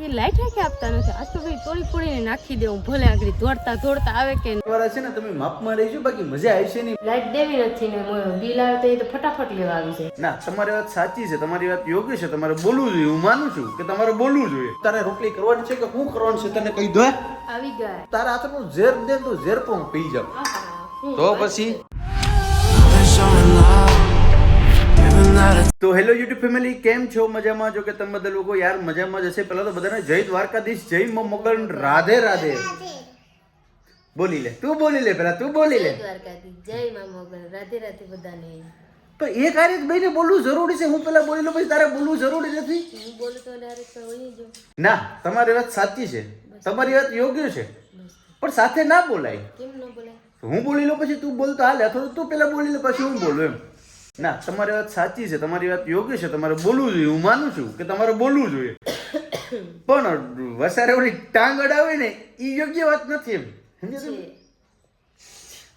કોઈ લાઈટ રાખી આપતા નથી. આજ તો ભાઈ તોડી ફોડીને નાખી દેવું ભલે આગળ દોડતા દોડતા આવે કે વાળા છે ને તમે માપમાં રહીજો બાકી મજા આવશે નહીં. લાઈટ દેવી નથી ને બિલ આવે તો એ તો ફટાફટ લેવા આવી છે ના તમારી વાત સાચી છે તમારી વાત યોગ્ય છે તમારે બોલવું જોઈએ હું માનું છું કે તમારે બોલવું જોઈએ. તારે રોટલી કરવાની છે કે શું કરવાનું છે તને કહી દો આવી ગયા. તારા હાથનું ઝેર દે તો ઝેર પણ હું પી જાવ તો પછી? તો હેલો યુટ્યુબ ફેમિલી કેમ છો? મજામાં? જો કે તમે બધા લોકો યાર મજામાં જશે પેલા પહેલા તો બધાને જય દ્વારકાધીશ જય મ મોગલ રાધે રાધે. બોલી લે. તું બોલી લે પેલા તું બોલી લે. દ્વારકાથી જય મા મોગલ રાધે રાધે બધાને. તો એ કાર્ય ભાઈને બોલવું જરૂરી છે. હું પેલા બોલી લઉં પછી તારે બોલવું જરૂરી નથી? હું બોલું તો ડાયરેક્ટ હોય જો ના તમારી વાત સાચી છે. તમારી વાત યોગ્ય છે. પણ સાથે ના બોલાય. કેમ ન બોલાય? હું બોલી લઉં પછી તું બોલતો હાલે. અથવા તો તું પેલા બોલી લે પછી હું બોલું એમ. ના તમારી વાત સાચી છે તમારી વાત યોગ્ય છે તમારે બોલવું જોઈએ હું માનું છું કે તમારે બોલવું જોઈએ. પણ વસારે ઓલી ટાંગ અડાવે ને એ યોગ્ય વાત નથી એમ?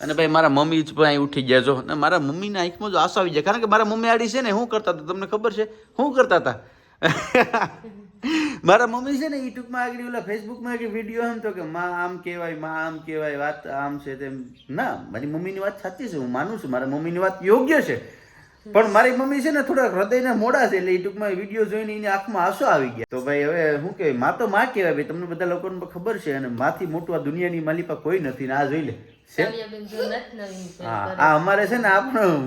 અને ભાઈ મારા મમ્મી જ પણ અહીં ઉઠી ગયા છો અને મારા મમ્મીના આંખમાં જો આંસુ આવી જાય. કારણ કે મારા મમ્મી આડી છે ને શું કરતા હતા તમને ખબર છે? શું કરતા હતા? મારા મમ્મી છે ને યુટ્યુબમાં આગળ ઓલા ફેસબુકમાં આગળ વીડિયો આમ તો કે માં આમ કહેવાયમાં આમ કહેવાય વાત આમ છે તેમ. ના મારી મમ્મીની વાત સાચી છે હું માનું છું. મારા મમ્મીની વાત યોગ્ય છે. પણ મારી મમ્મી છે ને થોડા હૃદયના મોડા છે એટલે એ ટૂંકમાં વીડિયો જોઈને એની આંખમાં આંસુ આવી ગયા. તો ભાઈ હવે શું કે, માં તો માં કહેવાય ભાઈ, તમને બધા લોકોને ખબર છે અને માથી મોટું આ દુનિયાની માલિપા કોઈ નથી ને આ જોઈ લે. આ અમારે છે ને આપણું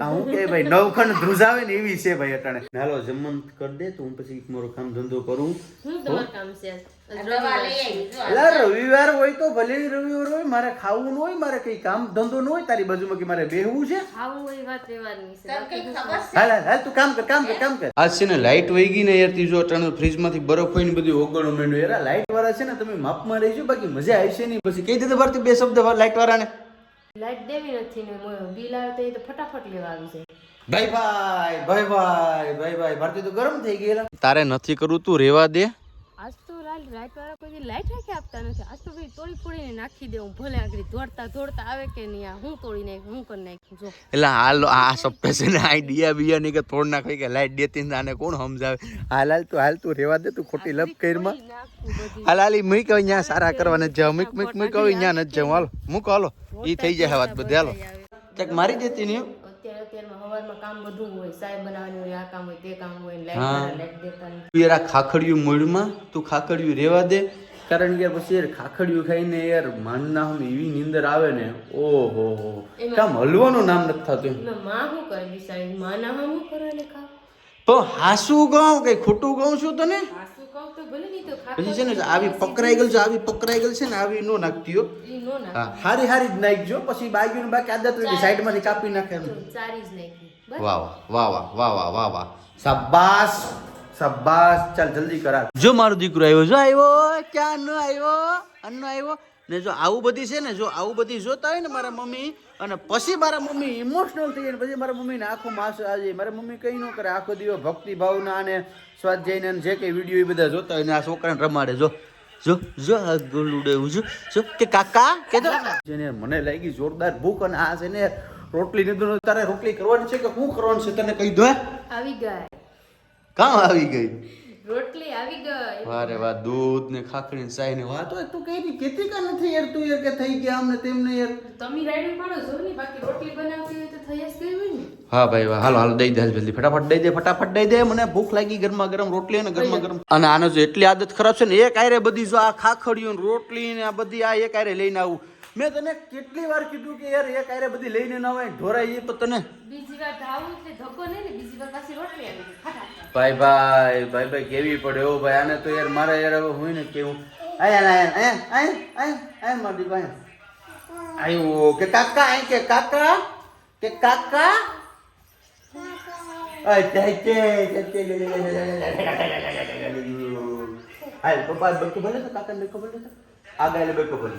હું કે ભાઈ નવખંડ ધ્રુજાવે ને એવી છે ભાઈ અટાણે. હાલો જમન કરી દે તો હું પછી મારો કામ ધંધો કરું. રવિવાર હોય તો ભલે રવિવાર હોય મારે ખાવું ન હોય મારે કઈ કામ ધંધો ન હોય તારી બાજુમાં કે મારે બેહવું છે? હાલ હાલ તું કામ કર કામ કર કામ કર. આજ છે ને લાઈટ વહી ગઈ ને યાર ત્રીજો અટાણે ફ્રીજમાંથી બરફ હોય ને બધી ઓગળો માંડ્યો યાર લાઈટ વાળા છે ને તમે માપમાં રહીજો બાકી મજા આવશે નહીં. પછી કહી દીધું ભારતી બે શબ્દ લાઈટ વાળાને. લાઈટ દેવી નથી ને બિલ આવે તો એ તો ફટાફટ લેવા આવી છે ભાઈ ભાઈ ભાઈ ભાઈ ભાઈ ભાઈ ભારતી તો ગરમ થઈ ગયેલા તારે નથી કરવું તું રેવા દે. લાઈટ વાળા કોઈ લાઇટ રાખી આપતા નથી. આજ તો ભાઈ તોડી ફોડીને નાખી દેવું ભલે આગળ દોડતા દોડતા આવે કે નહીં આ હું તોડી નાખ્યું હું કરી નાખી જો. એટલે હાલ આ સપ્પે છે ને આ ડિયા બિયા ની કે તોડ નાખી કે લાઈટ દેતી ને આને કોણ સમજાવે? હાલ હાલ તું હાલ તું રેવા દે તું ખોટી લપ બધું. હાલ હાલ મી મૂક હવે અહીંયા સારા કરવા નથી જાવ. મૂક મૂક મૂક હવે અહીંયા નથી જાવ. હાલો મૂક હાલો. એ થઈ જાય વાત બધી હાલો. મારી દેતી નહીં અત્યારમાં હવારમાં કામ બધું હોય સાહેબ બનાવવાની હોય આ કામ હોય તે કામ હોય લાઈટ લાઈટ દેતા તું યાર આ ખાખડિયું મૂળમાં તું ખાખડિયું રેવા દે. કારણ કે યાર પછી યાર ખાખડિયું ખાઈને યાર માનના હમ એવી નીંદર આવે ને ઓહો હો. કામ હલવાનું નામ નથી થતું. માં શું કરે બિચારી માના હા શું કરે ખા? તો હાસું ગાઉં કઈ ખોટું ગાઉં છું તને? પછી છે ને આવી પકડાઈ ગયેલ છે આવી પકડાઈ ગયેલ છે ને આવી નો નાખતી હો. હા હારી હારી જ નાખજો પછી ને બાકી આદત હોય સાઈડમાંથી કાપી નાખે વાહ વાહ વાહ વાહ વાહ વાહ વાહ. શાબાશ શાબાશ. ચાલ જલ્દી કરા જો મારો દીકરો આવ્યો જો આવ્યો ક્યાં નો આવ્યો? અન્નો આવ્યો? ને જો આવું બધી છે ને જો આવું બધી જોતા હોય ને મારા મમ્મી અને પછી મારા મમ્મી ઇમોશનલ થઈ જાય પછી મારા મમ્મીને આખો માસ આજે મારા મમ્મી કઈ ન કરે આખો દિવસ ભક્તિ ભાવના અને સ્વાધ્યાયના અને જે કંઈ વીડિયો એ બધા જોતા હોય ને આ છોકરાને રમાડે. જો જો જો ગુલુડે ઉજુ જો જો કે કાકા કે જો. જેને મને લાગી જોરદાર ભૂખ અને આ છે ને રોટલી નીધું તારે રોટલી કરવાની છે કે શું કરવાનું છે તને કહી દો આવી ગઈ. કામ આવી ગઈ? રોટલી આવી ગઈ વારે વાહ દૂધ ને ખાખરી ને સાઈ ને વાત હોય તું કઈ ની કેતી કા નથી યાર તું યાર કે થઈ ગયા અમને તેમને યાર. તમે રાઈડિંગ પાડો જો ને બાકી રોટલી બનાવતી હોય તો થઈ જ ગઈ હોય ને. હા ભાઈ વાહ હાલો હાલો દઈ દે જલ્દી ફટાફટ દઈ દે ફટાફટ દઈ દે મને ભૂખ લાગી ગરમા ગરમ રોટલી અને ગરમા ગરમ અને આનો જો એટલી આદત ખરાબ છે ને એક આયરે બધી જો આ ખાખડીઓ રોટલી ને આ બધી આ એક આયરે લઈને આવું. મેં તને કેટલી વાર કીધું કે યાર એક આયરે બધી લઈને ન આવે ઢોરાઈ એ તો તને બીજી વાર ધાવું એટલે ધક્કો નહીં ને બીજી વાર પાછી રોટલી આવી ભાઈ ભાઈ ભાઈ ભાઈ કેવી પડે ઓ ભાઈ આને તો યાર મારે યાર હવે હોય ને કેવું આયા આયા આયા આયા આયા આયા મારી ભાઈ આયો કે કાકા આય કે કાકા કે કાકા આગળ બેકો ભલે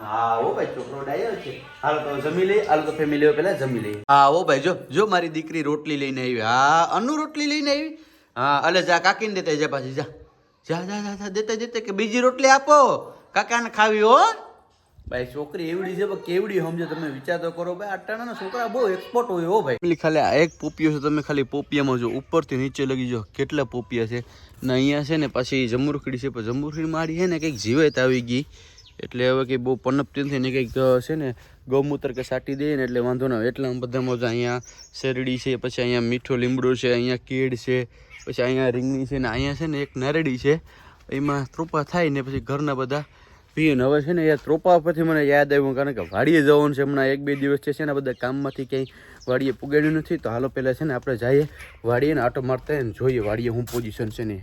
હા ઓ ભાઈ છોકરો ડાયો છે. હાલો તો જમી લઈ હાલો તો જમી લઈ હા ઓ ભાઈ જો જો મારી દીકરી રોટલી લઈને આવી. હા અનુ રોટલી લઈને આવી? હા અલે જા કાકીને દેતા જા પાછી જા. જા જા જા જા દેતા દેતા કે બીજી રોટલી આપો. કાકાને ખાવી હો. ભાઈ છોકરી એવડી છે કેવડી સમજો તમે વિચાર તો કરો. ભાઈ અટાણાના છોકરા બહુ એક્સપર્ટ હોય હો ભાઈ. ખાલી આ એક પોપિયો છે તમે ખાલી પોપિયામાં જો ઉપરથી નીચે લગી જો કેટલા પોપિયા છે. ને અહીંયા છે ને પાછી જમરૂખડી છે પણ જમરૂખડી મારી છે ને કંઈક જીવાત આવી ગઈ. એટલે હવે કંઈ બહુ પનપતીથી ને કંઈક છે ને ગૌમૂત્ર કે સાટી દઈએ ને એટલે વાંધો ના આવે. એટલા બધામાં મોજા અહીંયા શેરડી છે, પછી અહીંયા મીઠો લીમડો છે, અહીંયા કેળ છે, પછી અહીંયા રીંગણી છે ને અહીંયા છે ને એક નારડી છે. એમાં ત્રોપા થાય ને પછી ઘરના બધા પીએ હવે છે ને યાર ત્રોપા પરથી મને યાદ આવ્યું, કારણ કે વાડીએ જવાનું છે. હમણાં એક બે દિવસ છે ને, બધા કામમાંથી ક્યાંય વાડીએ પુગાડ્યું નથી. તો હાલો પહેલાં છે ને આપણે જઈએ વાડીએ ને આટો મારતા ને જોઈએ વાડીએ હું પોઝિશન છે ને.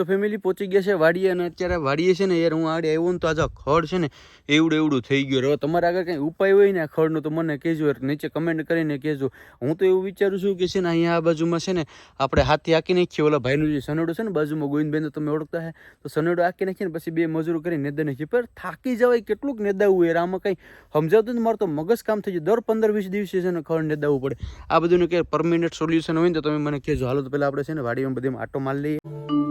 તો ફેમિલી પહોંચી ગયા છે વાડીએ અને અત્યારે વાડીએ છે ને યાર હું આડે આવ્યો ને તો આજે ખડ છે ને એવડું એવડું થઈ ગયું. હવે તમારે આગળ કંઈ ઉપાય હોય ને આ ખડનો તો મને કહેજો યાર, નીચે કમેન્ટ કરીને કહેજો. હું તો એવું વિચારું છું કે છે ને અહીંયા આ બાજુમાં છે ને આપણે હાથી હાકી નાખીએ. ઓલા ભાઈનું જે સનેડો છે ને બાજુમાં ગોવિંદબેન તમે ઓળખતા હે, તો સનેડો હાકી નાખીએ ને પછી બે મજૂરો કરીને નેદા નાખીએ પણ થાકી જવાય કેટલુંક નેદાવું યાર. આમાં કંઈ સમજાવતું જ મારે તો મગજ કામ થઈ જાય. દર પંદર વીસ દિવસે છે ને ખડ નેદાવવું પડે. આ બધું કે પરમિનન્ટ સોલ્યુશન હોય ને તો તમે મને કહેજો. હાલો તો પહેલાં આપણે છે ને વાડીમાં બધી આટો મારી લઈએ.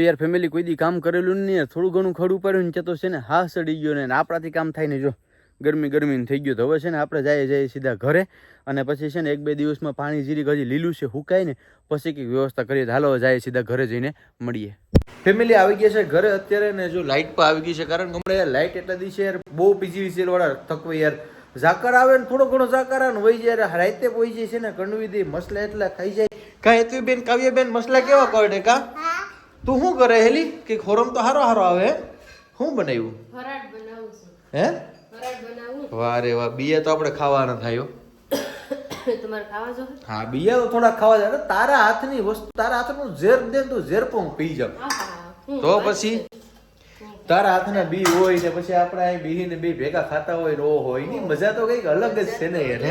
તો યાર ફેમિલી કોઈ દી કામ કરેલું નહીં થોડું ઘણું ખડું પડ્યું ને તો છે ને હા સડી ગયો ને આપણાથી કામ થાય ને જો. ગરમી ગરમી થઈ ગયું તો હવે છે ને આપણે જઈએ જઈએ સીધા ઘરે અને પછી છે ને એક બે દિવસમાં પાણી જીરીક હજી લીલું છે, હુકાય ને, પછી કંઈક વ્યવસ્થા કરીએ હાલો જઈએ સીધા ઘરે જઈને મળીએ. ફેમિલી આવી ગયા છે ઘરે અત્યારે ને જો લાઇટ પણ આવી ગઈ છે કારણ કે હમણાં લાઇટ એટલા દિવસે યાર બહુ બીજી વાળા થકવે યાર. ઝાકર આવે ને થોડો ઘણો ઝાકર આવે ને વહી જાય રાતે પોઈ જાય છે ને, કણવી દે, મસલા એટલા ખાઈ જાય. કાંઈ હેતુ બેન કાવ્ય બેન મસલા કેવા કરે કા? તું શું કરે હેલી? કે ખોરમ તો હારો હારો આવે શું બનાવ્યું? ફરાળ બનાવું છું. હે? વારે બનાવું. વાહ રે વાહ બિયા તો આપણે ખાવાના થાયો તમારે ખાવા જો. હા બીએ તો થોડા ખાવા જાય તારા હાથની વસ્તુ તારા હાથનું ઝેર દે ને તું ઝેર પણ પી જાઉં. તો પછી? તારા હાથના બી હોય ને પછી આપણે અહીં બીહીને બે ભેગા ખાતા હોય ને ઓ હોયની મજા તો કંઈક અલગ જ છે ને યાર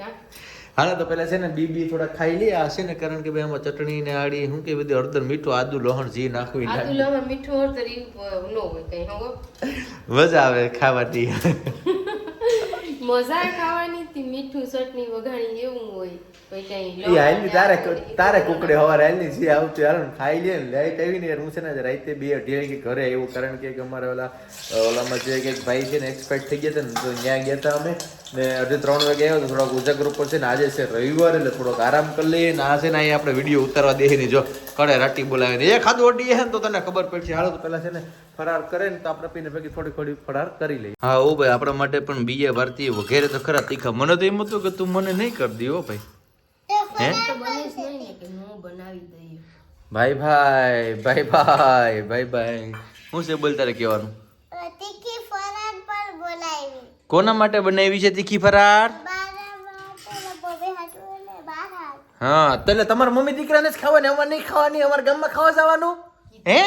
કાં? હાલો તો પેલા છે ને બી બી થોડા ખાઈ લે. આ છે ને કારણ કે ભાઈ આમાં ચટણી ને આડી શું કે બધી હળદર મીઠું આદુ લોહણ જી નાખવી આદુ લોહણ મીઠું હળદર એવું ન હોય કઈ હો મજા આવે ખાવાની મજા ખાવાની તી મીઠું ચટણી વઘાણી એવું હોય. તારે તારે કુકડે હવાર હાલની જે આવતું હાલ ખાઈ લે ને લાઈટ આવી ને હું છે ને રાતે બે અઢી વાગે ઘરે આવ્યું કારણ કે અમારે ઓલા ઓલામાં જે કંઈક ભાઈ છે ને એક્સપેક્ટ થઈ ગયા હતા ને તો ત્યાં ગયા હતા અમે. ને અઢી ત્રણ વાગે આવ્યો તો થોડોક ઉજાગર ઉપર છે ને આજે છે રવિવાર એટલે થોડોક આરામ કરી લઈએ ને આ છે ને અહીંયા આપણે વીડિયો ઉતારવા દે ને જો કડે રાટી બોલાવે ને. એ ખાધું અડીએ હે ને તો તને ખબર પડશે. હાલો તો પેલા છે ને ફરાર કરે ને તો આપણે પીને ભેગી થોડી થોડી ફરાર કરી લઈએ. હા ઓ ભાઈ આપણા માટે પણ બીજા ભારતીય વગેરે તો ખરા તીખા. મને તો એમ હતું કે તું મને નહીં કરી દે હો ભાઈ. હે? તો બને જ નહીં ને કે હું બનાવી દઈએ. ભાઈ ભાઈ ભાઈ ભાઈ ભાઈ ભાઈ. શું છે બોલ તારે કહેવાનું? તીખી ફરાળ પણ બોલાવી કોના માટે બનાવી છે તીખી ફરાર હા તો એટલે તમારા મમ્મી દીકરાને જ ખાવાની અમારે નહીં ખાવાની અમારા ગામમાં ખાવા જવાનું? હે?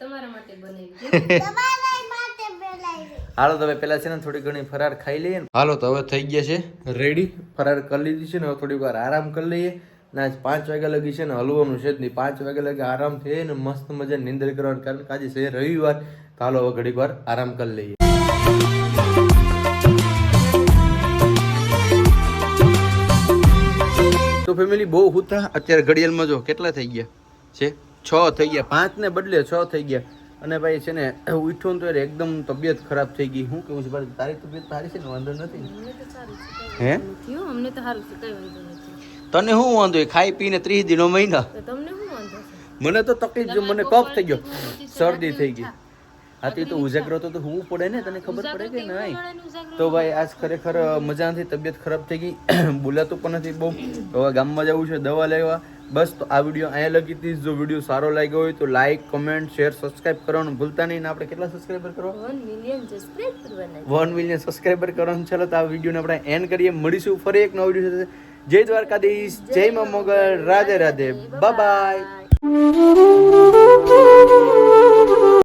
તમારા માટે બનાવી. તમારા માટે બોલાવી હાલો, તો હવે પેલા છે ને થોડી ઘણી ફરાર ખાઈ લઈએ હાલો, તો હવે થઈ ગયા છે. રેડી ફરાર કરી લીધી છે ને, હવે થોડીક વાર આરામ કરી લઈએ. ને પાંચ વાગ્યા લગી છે ને, હલવાનું છે જ નહીં. પાંચ વાગ્યા લગી આરામ થઈ ને મસ્ત મજા નિંદર કરવાનું. કારણ કે આજે છે રવિવાર, તો હાલો હવે ઘડીક વાર આરામ કરી લઈએ. તો ફેમિલી બહુ હુતા. અત્યારે ઘડિયાળમાં જો કેટલા થઈ ગયા? છે? છ થઈ ગયા. પાંચ ને બદલે છ થઈ ગયા. અને ભાઈ છે ને ઉઠ્યો ને તો એકદમ તબિયત ખરાબ થઈ ગઈ. હું કેવું છે તારી તબિયત સારી છે ને? વાંધો નથી. હે? અમને તો સારું છે કઈ વાંધો નથી. તને શું વાંધો ખાઈ પીને ત્રીસ દિનો મહિના. તમને શું વાંધો મને તો તકલીફ મને કફ થઈ ગયો. શરદી થઈ ગઈ. હા તે તો ઉજાગરો તો હું પડે ને? તને ખબર પડે કે નહીં? તો ભાઈ આજ ખરેખર મજા નથી તબિયત ખરાબ થઈ ગઈ. બોલાતું પણ નથી બહુ. હવે ગામમાં જવું છે દવા લેવા. બસ તો આ વીડિયો અહીંયા લગી હતી. જો વીડિયો સારો લાગ્યો હોય તો લાઈક કમેન્ટ શેર સબસ્ક્રાઇબ કરવાનું ભૂલતા નહીં. આપણે કેટલા સબસ્ક્રાઈબર કરો? વન મિલિયન સબસ્ક્રાઇબ કરવાના વન મિલિયન સબસ્ક્રાઈબર કરવાનું ચાલો તો આ વિડીયોને આપણે એન્ડ કરીએ. મળીશું ફરી એક નવો વીડિયો સાથે. જય દ્વારકાધીશ. જય મા મોગલ રાધે રાધે. Bye bye.